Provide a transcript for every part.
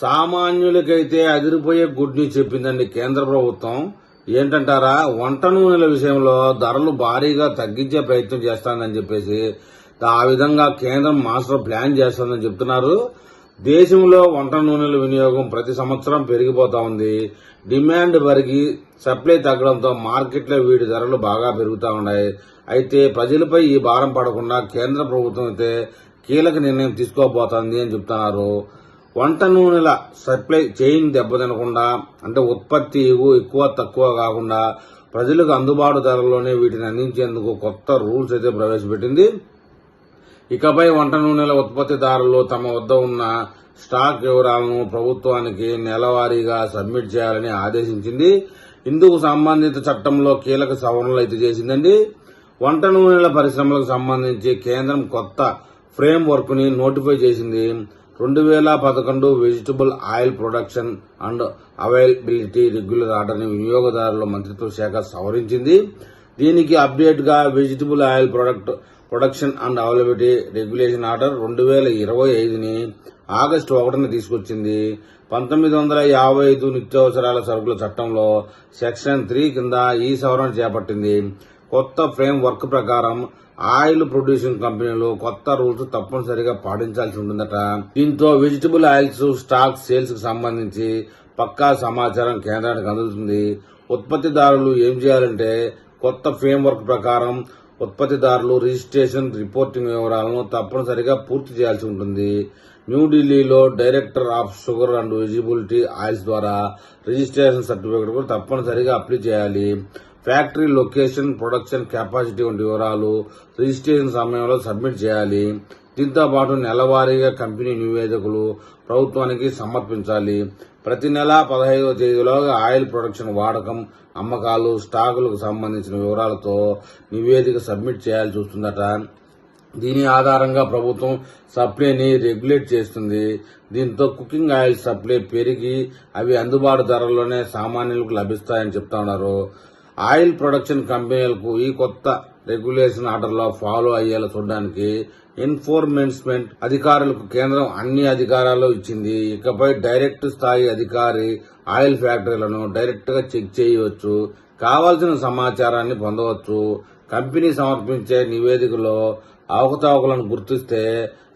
సామాన్యులకైతే అదిరిపోయే good news చెప్పిందండి కేంద్ర ప్రభుత్వం. ఏంటంటారా వంట నూనెల విషయంలో ధరలు భారీగా తగ్గించే ప్రయత్నం చేస్తానని చెప్పేసి ఆ విధంగా కేంద్రం మాస్టర్ ప్లాన్ చేస్తుందని చెప్తున్నారు. దేశంలో వంట నూనెల వినియోగం ప్రతి సంవత్సరం పెరిగిపోతా ఉంది. డిమాండ్ పెరిగి సప్లై తగ్గడంతో మార్కెట్లో వీటి ధరలు బాగా పెరుగుతూ ఉన్నాయి. అయితే ప్రజలపై ఈ భారం పడకుండా కేంద్ర ప్రభుత్వం అయితే కీలక నిర్ణయం తీసుకోబోతోంది అని చెప్తున్నారు. వంట నూనెల సప్లై చైన్ దెబ్బతినకుండా అంటే ఉత్పత్తి ఎక్కువ తక్కువ కాకుండా ప్రజలకు అందుబాటు ధరల్లోనే వీటిని అందించేందుకు కొత్త రూల్స్ అయితే ప్రవేశపెట్టింది. ఇకపై వంట నూనెల ఉత్పత్తిదారులు తమ వద్ద ఉన్న స్టాక్ వివరాలను ప్రభుత్వానికి నెలవారీగా సబ్మిట్ చేయాలని ఆదేశించింది. ఇందుకు సంబంధిత చట్టంలో కీలక సవరణలు అయితే చేసిందండి. వంట నూనెల పరిశ్రమలకు సంబంధించి కేంద్రం కొత్త ఫ్రేమ్ వర్క్ని నోటిఫై చేసింది. రెండు వేల పదకొండు vegetable oil production and availability regular ఆర్డర్ని వినియోగదారుల మంత్రిత్వ శాఖ సవరించింది. దీనికి అప్డేట్గా vegetable oil product production and availability regulation order రెండు వేల ఇరవై ఐదుని ఆగస్టు ఒకటిని తీసుకొచ్చింది. పంతొమ్మిది వందల యాభై ఐదు నిత్యావసరాల సరుకుల చట్టంలో సెక్షన్ త్రీ కింద ఈ సవరణ చేపట్టింది. కొత్త ఫ్రేమ్ వర్క్ ప్రకారం ఆయిల్ ప్రొడ్యూసింగ్ కంపెనీలు కొత్త రూల్స్ తప్పనిసరిగా పాటించాల్సి ఉంటుందట. దీంతో వెజిటబుల్ ఆయిల్స్ స్టాక్ సేల్స్కు సంబంధించి పక్కా సమాచారం కేంద్రానికి అందుతుంది ఉత్పత్తిదారులు ఏం చేయాలంటే కొత్త ఫ్రేమ్ వర్క్ ప్రకారం ఉత్పత్తిదారులు రిజిస్ట్రేషన్ రిపోర్టింగ్ వివరాలను తప్పనిసరిగా పూర్తి చేయాల్సి ఉంటుంది. న్యూఢిల్లీలో director of sugar and visibility oils ద్వారా రిజిస్ట్రేషన్ సర్టిఫికేట్ కూడా తప్పనిసరిగా అప్లై చేయాలి. ఫ్యాక్టరీ లొకేషన్ ప్రొడక్షన్ కెపాసిటీ వంటి వివరాలు రిజిస్ట్రేషన్ సమయంలో సబ్మిట్ చేయాలి. దీంతో పాటు నెలవారీగా కంపెనీ నివేదికలు ప్రభుత్వానికి సమర్పించాలి. ప్రతి నెల పదహైదవ తేదీలోగా ఆయిల్ ప్రొడక్షన్ వాడకం అమ్మకాలు స్టాకులకు సంబంధించిన వివరాలతో నివేదిక సబ్మిట్ చేయాల్సి వస్తుందట. దీని ఆధారంగా ప్రభుత్వం సప్లైని రెగ్యులేట్ చేస్తుంది. దీంతో కుకింగ్ ఆయిల్ సప్లై పెరిగి అవి అందుబాటు ధరల్లోనే సామాన్యులకు లభిస్తాయని చెప్తా ఉన్నారు. ఆయిల్ ప్రొడక్షన్ కంపెనీలకు ఈ కొత్త రెగ్యులేషన్ ఆర్డర్లో ఫాలో అయ్యేలా చూడడానికి ఎన్ఫోర్స్మెంట్ అధికారులకు కేంద్రం అన్ని అధికారాలు ఇచ్చింది. ఇకపై డైరెక్ట్ స్థాయి అధికారి ఆయిల్ ఫ్యాక్టరీలను డైరెక్ట్గా చెక్ చేయవచ్చు కావాల్సిన సమాచారాన్ని పొందవచ్చు. కంపెనీ సమర్పించే నివేదికలో అవకతవకలను గుర్తిస్తే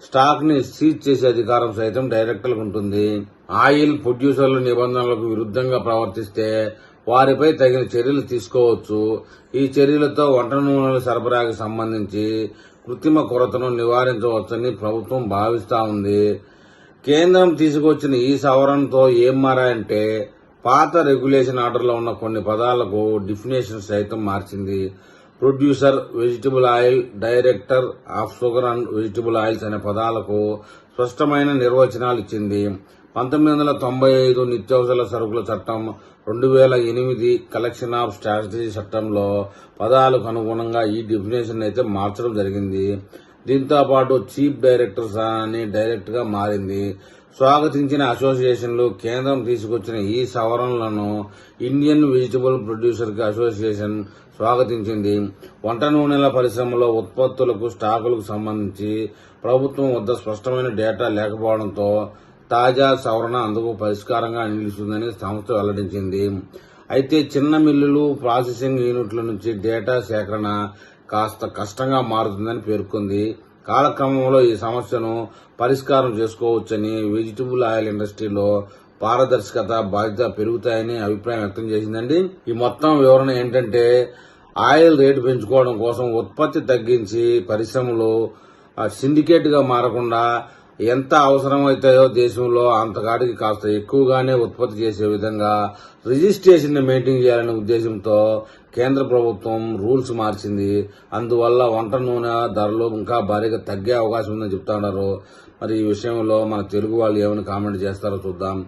స్టాక్ని సీజ్ చేసే అధికారం సైతం డైరెక్టర్లకు ఉంటుంది. ఆయిల్ ప్రొడ్యూసర్ల నిబంధనలకు విరుద్ధంగా ప్రవర్తిస్తే వారిపై తగిన చర్యలు తీసుకోవచ్చు. ఈ చర్యలతో వంట నూనెల సరఫరాకు సంబంధించి కృత్రిమ కొరతను నివారించవచ్చని ప్రభుత్వం భావిస్తా ఉంది. కేంద్రం తీసుకొచ్చిన ఈ సవరణతో ఏం మారాయంటే పాత రెగ్యులేషన్ ఆర్డర్లో ఉన్న కొన్ని పదాలకు డిఫినేషన్ సైతం మార్చింది. Producer vegetable oil director of sugar and vegetable oils అనే పదాలకు స్పష్టమైన నిర్వచనాలు ఇచ్చింది. పంతొమ్మిది వందల తొంభై ఐదు నిత్యావసర సరుకుల చట్టం రెండు వేల ఎనిమిది కలెక్షన్ ఆఫ్ స్ట్రాటజీ చట్టంలో పదాలకు అనుగుణంగా ఈ డెఫినేషన్ అయితే మార్చడం జరిగింది. దీంతో పాటు చీఫ్ డైరెక్టర్స్ అని డైరెక్ట్గా మారింది. స్వాగతించిన అసోసియేషన్లు కేంద్రం తీసుకొచ్చిన ఈ సవరణలను ఇండియన్ వెజిటబుల్ ప్రొడ్యూసర్ అసోసియేషన్ స్వాగతించింది. వంట నూనెల పరిశ్రమలో ఉత్పత్తులకు స్టాకులకు సంబంధించి ప్రభుత్వం వద్ద స్పష్టమైన డేటా లేకపోవడంతో తాజా సవరణ అందుకు పరిష్కారంగా నిలుస్తుందని సంస్థ వెల్లడించింది. అయితే చిన్న మిల్లులు ప్రాసెసింగ్ యూనిట్ల నుంచి డేటా సేకరణ కాస్త కష్టంగా మారుతుందని పేర్కొంది. కాలక్రమంలో ఈ సమస్యను పరిష్కారం చేసుకోవచ్చని వెజిటబుల్ ఆయిల్ ఇండస్ట్రీలో పారదర్శకత బాధ్యత పెరుగుతాయని అభిప్రాయం వ్యక్తం చేసిందండి. ఈ మొత్తం వివరణ ఏంటంటే ఆయిల్ రేటు పెంచుకోవడం కోసం ఉత్పత్తి తగ్గించి పరిశ్రమలు సిండికేట్గా మారకుండా ఎంత అవసరమవుతాయో దేశంలో అంతకాడికి కాస్త ఎక్కువగానే ఉత్పత్తి చేసే విధంగా రిజిస్ట్రేషన్ని మెయింటైన్ చేయాలనే ఉద్దేశంతో కేంద్ర ప్రభుత్వం రూల్స్ మార్చింది. అందువల్ల వంట నూనె ధరలు ఇంకా భారీగా తగ్గే అవకాశం ఉందని చెప్తా ఉన్నారు. మరి ఈ విషయంలో మన తెలుగు వాళ్ళు ఏమైనా కామెంట్ చేస్తారో చూద్దాం.